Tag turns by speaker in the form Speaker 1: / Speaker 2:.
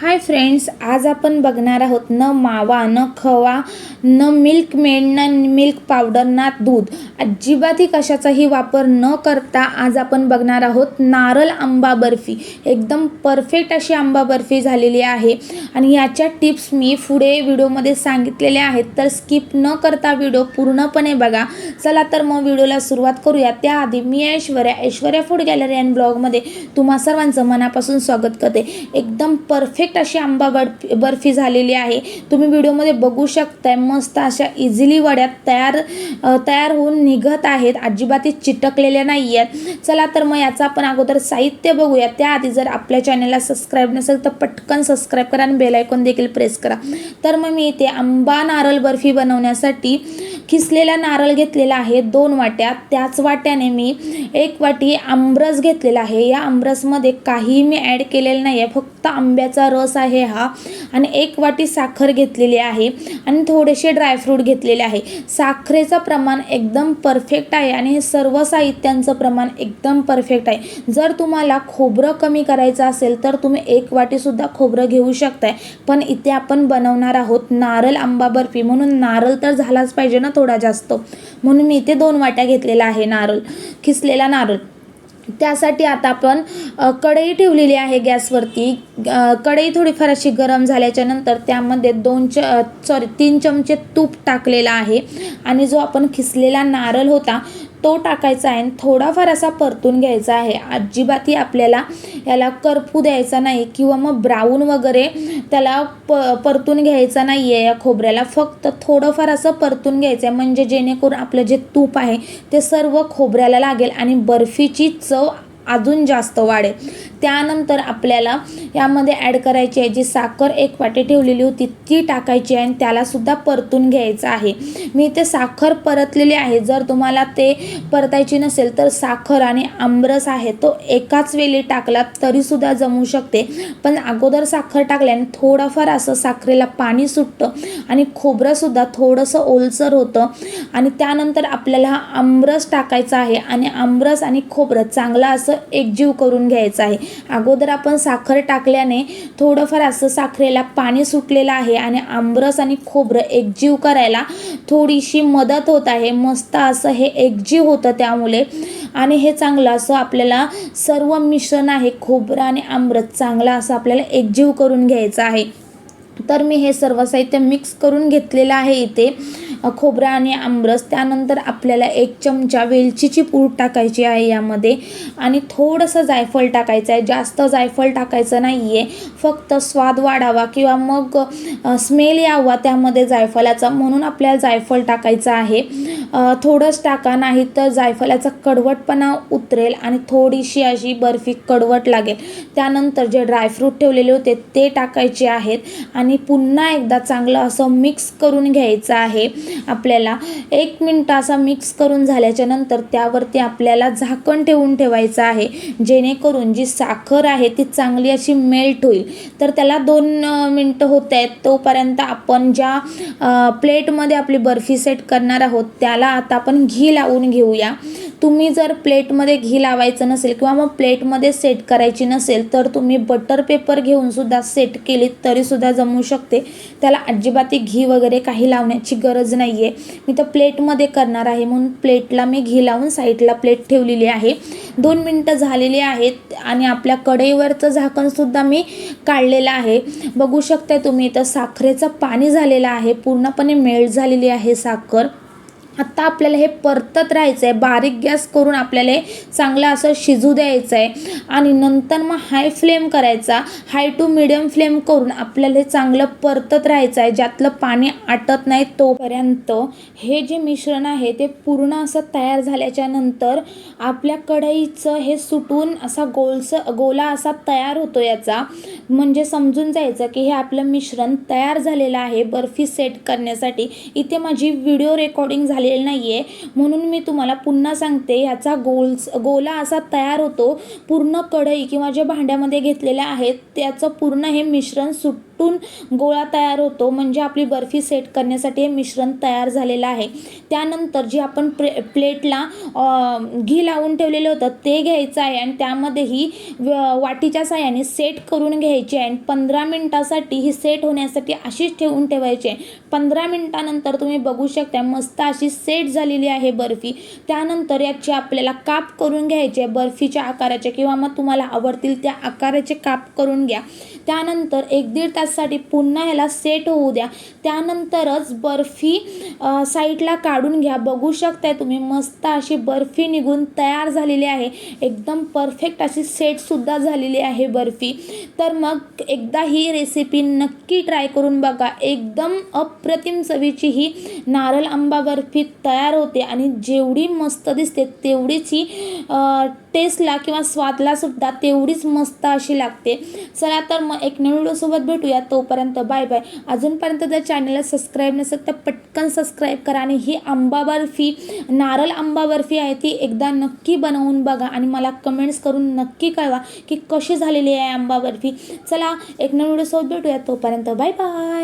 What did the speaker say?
Speaker 1: Hi friends आज आपण बघणार आहोत न मावा न खवा न मिल्क मेड ना मिल्क पावडर ना दूध. अजिबातही कशाचाही वापर न करता आज आपण बघणार आहोत नारळ आंबा बर्फी. एकदम परफेक्ट अशी आंबा बर्फी झालेली आहे. आणि याच्या टिप्स मी पुढे व्हिडिओमध्ये सांगितलेल्या आहेत. तर स्किप न करता व्हिडिओ पूर्णपणे बघा. चला तर मग व्हिडिओला सुरुवात करूया. त्याआधी मी Aishwarya Aishwarya food gallery and ब्लॉगमध्ये तुम्हा सर्वांचं मनापासून स्वागत करते. एकदम परफेक्ट अशी आंबा बर्फी बर्फी झालेली आहे. तुम्ही व्हिडिओमध्ये बघू शकताय मस्त अशा इझिली वड्या तयार तयार होऊन निघत आहेत. अजिबात चिटकलेल्या नाही आहेत चला तर मग याचं आपण अगोदर साहित्य बघूया. त्याआधी जर आपल्या चॅनलला सबस्क्राईब नसेल तर पटकन सबस्क्राईब करा आणि बेलायकॉन देखील प्रेस करा. तर मग मी इथे आंबा नारळ बर्फी बनवण्यासाठी खिसलेला नारळ घेतलेला आहे दोन वाट्या. त्याच वाट्याने मी एक वाटी आमरस घेतलेला आहे. या आमरसमध्ये काहीही मी ॲड केलेलं नाही आहे फक्त आंब्याचा रस आहे हा. आणि एक वाटी साखर घेतलेली आहे आणि थोडेसे ड्रायफ्रूट घेतलेले आहे. साखरेचं प्रमाण एकदम परफेक्ट आहे आणि हे सर्व साहित्यांचं प्रमाण एकदम परफेक्ट आहे. जर तुम्हाला खोबरं कमी करायचं असेल तर तुम्ही एक वाटीसुद्धा खोबरं घेऊ शकताय. पण इथे आपण बनवणार आहोत नारळ आंबा बर्फी. म्हणून नारळ तर झालाच पाहिजे ना थोडा जास्त. म्हणून मी इथे दोन वाट्या घेतलेला आहे नारळ. खिसलेला नारळ. त्यासाठी आता आपण कढई ठेवलेली आहे गॅसवरती. कढई थोडीफार अशी गरम झाल्याच्यानंतर त्यामध्ये दोन च सॉरी तीन चमचे तूप टाकलेला आहे. आणि जो आपण खिसलेला नारळ होता तो टाकायचा आहे आणि थोडाफार असा परतून घ्यायचा आहे. अजिबातही आपल्याला याला करपू द्यायचा नाही किंवा मग ब्राऊन वगैरे त्याला प परतून घ्यायचा नाही आहे या खोबऱ्याला. फक्त थोडंफार असं परतून घ्यायचं आहे म्हणजे जेणेकरून आपलं जे तूप आहे ते सर्व खोबऱ्याला लागेल आणि बर्फीची चव अजून जास्त वाढेल. त्यानंतर आपल्याला यामध्ये ॲड करायची आहे जी साखर एक वाटी ठेवलेली होती ती टाकायची आहे आणि त्यालासुद्धा परतून घ्यायचं आहे. मी ते साखर परतलेली आहे. जर तुम्हाला ते परतायची नसेल तर साखर आणि आमरस आहे तो एकाच वेळी टाकला तरीसुद्धा जमू शकते. पण अगोदर साखर टाकल्याने थोडंफार असं साखरेला पाणी सुटतं आणि खोबरंसुद्धा थोडंसं ओलसर होतं आणि त्यानंतर आपल्याला हा आमरस टाकायचा आहे आणि आमरस आणि खोबरं चांगलं असं एकजीव करून घ्यायचं आहे. अगोदर आपण साखर टाकल्याने थोडंफार असं साखरेला पाणी सुटलेलं आहे आणि आमरस आणि खोबरं एकजीव करायला थोडीशी मदत होत आहे. मस्त असं हे एकजीव होतं त्यामुळे. आणि हे चांगलं असं आपल्याला सर्व मिश्रण आहे खोबरं आणि आमरस. चांगलं असं आपल्याला एकजीव करून घ्यायचं आहे. तर मी हे सर्व साहित्य मिक्स करून घेतलेलं आहे इथे. खोबरं आणि आमरस त्यानंतर आपल्याला एक चमचा वेलचीची पूड टाकायची आहे यामध्ये. आणि थोडंसं जायफळ टाकायचं आहे. जास्त जायफळ टाकायचं नाही आहे फक्त स्वाद वाढावा किंवा मग स्मेल यावा त्यामध्ये जायफळाचा. म्हणून आपल्याला जायफळ टाकायचं आहे. थोडंच टाका नाही तर जायफळाचा कडवटपणा उतरेल आणि थोडीशी अशी बर्फी कडवट लागेल. त्यानंतर जे ड्रायफ्रूट ठेवलेले होते ते टाकायचे आहेत. आणि पुन्हा एकदा चांगलं असं मिक्स करून घ्यायचं आहे. आपल्याला एक मिनटं असा मिक्स करून झाल्याच्यानंतर त्यावरती आपल्याला झाकण ठेवून ठेवायचं आहे. जेणेकरून जी साखर आहे ती चांगली अशी मेल्ट होईल. तर त्याला दोन मिनटं होत आहेत. तोपर्यंत आपण ज्या प्लेटमध्ये आपली बर्फी सेट करणार आहोत त्याला आता आपण घी लावून घेऊया. तुम्ही जर प्लेटमध्ये घी लावायचं नसेल किंवा मग प्लेटमध्ये सेट करायची नसेल तर तुम्ही बटर पेपर घेऊन सुद्धा सेट केली तरीसुद्धा जमू शकते. त्याला अजिबाती घी वगैरे काही लावण्याची गरज नाही आहे मी तर प्लेटमध्ये करणार आहे. म्हणून प्लेटला मी घी लावून साईडला प्लेट ठेवलेली आहे. दोन मिनटं झालेली आहेत आणि आपल्या कढईवरचं झाकणसुद्धा मी काढलेलं आहे. बघू शकताय तुम्ही इथं साखरेचं पाणी झालेलं आहे. पूर्णपणे मेल्ट झालेली आहे साखर. आत्ता आपल्याला हे परतत राहायचं आहे बारीक गॅस करून आपल्याला हे चांगलं असं शिजू द्यायचं आहे आणि नंतर मग हाय फ्लेम करायचा हाय टू मिडियम फ्लेम करून आपल्याला हे चांगलं परतत राहायचं आहे ज्यातलं पाणी आटत नाही तोपर्यंत. हे जे मिश्रण आहे ते पूर्ण असं तयार झाल्याच्यानंतर आपल्या कढईचं हे सुटून असा गोलस गोला असा तयार होतो याचा. म्हणजे समजून जायचं की हे आपलं मिश्रण तयार झालेलं आहे बर्फी सेट करण्यासाठी. इथे माझी व्हिडिओ रेकॉर्डिंग झाली झालेली नाही आहे म्हणून मी तुम्हाला पुन्हा सांगते ह्याचा गोल्स गोला असा तयार होतो पूर्ण कढई किंवा जे भांड्यामध्ये घेतलेल्या आहेत त्याचं पूर्ण हे मिश्रण सुट आतून गोळा तयार होतो. म्हणजे आपली बर्फी सेट करण्यासाठी हे मिश्रण तयार झालेलं आहे. त्यानंतर जे आपण प्ले प्लेटला घी लावून ठेवलेलं होतं ते घ्यायचं आहे आणि त्यामध्ये ही व- वाटीच्या साह्याने सेट करून घ्यायची आहे. आणि पंधरा मिनटासाठी ही सेट होण्यासाठी अशीच ठेवून ठेवायची आहे. पंधरा मिनटानंतर तुम्ही बघू शकता मस्त अशी सेट झालेली आहे बर्फी. त्यानंतर याची आपल्याला काप करून घ्यायचे आहे. बर्फीच्या आकाराचे किंवा मग तुम्हाला आवडतील त्या आकाराचे काप करून घ्या. त्यानंतर एक दीड तासासाठी पुन्हा ह्याला सेट होऊ द्या. त्यानंतरच बर्फी साईडला काढून घ्या. बघू शकताय तुम्ही मस्त अशी बर्फी निघून तयार झालेली आहे. एकदम परफेक्ट अशी सेटसुद्धा झालेली आहे बर्फी. तर मग एकदा ही रेसिपी नक्की ट्राय करून बघा. एकदम अप्रतिम चवीची ही नारळ आंबा बर्फी तयार होते आणि जेवढी मस्त दिसते तेवढीच ही टेस्टला किंवा स्वादलासुद्धा तेवढीच मस्त अशी लागते. चला तर मग एक नवीन व्हिडिओसोबत भेटूया. तोपर्यंत बाय बाय अजूनपर्यंत जर चॅनलला सबस्क्राईब नसेल तर पटकन सबस्क्राईब करा आणि ही आंबा बर्फी नारळ आंबा बर्फी आहे ती एकदा नक्की बनवून बघा आणि मला कमेंट्स करून नक्की कळवा की कशी झालेली आहे आंबा बर्फी चला एक नवीन व्हिडिओसोबत भेटूया. तोपर्यंत बाय बाय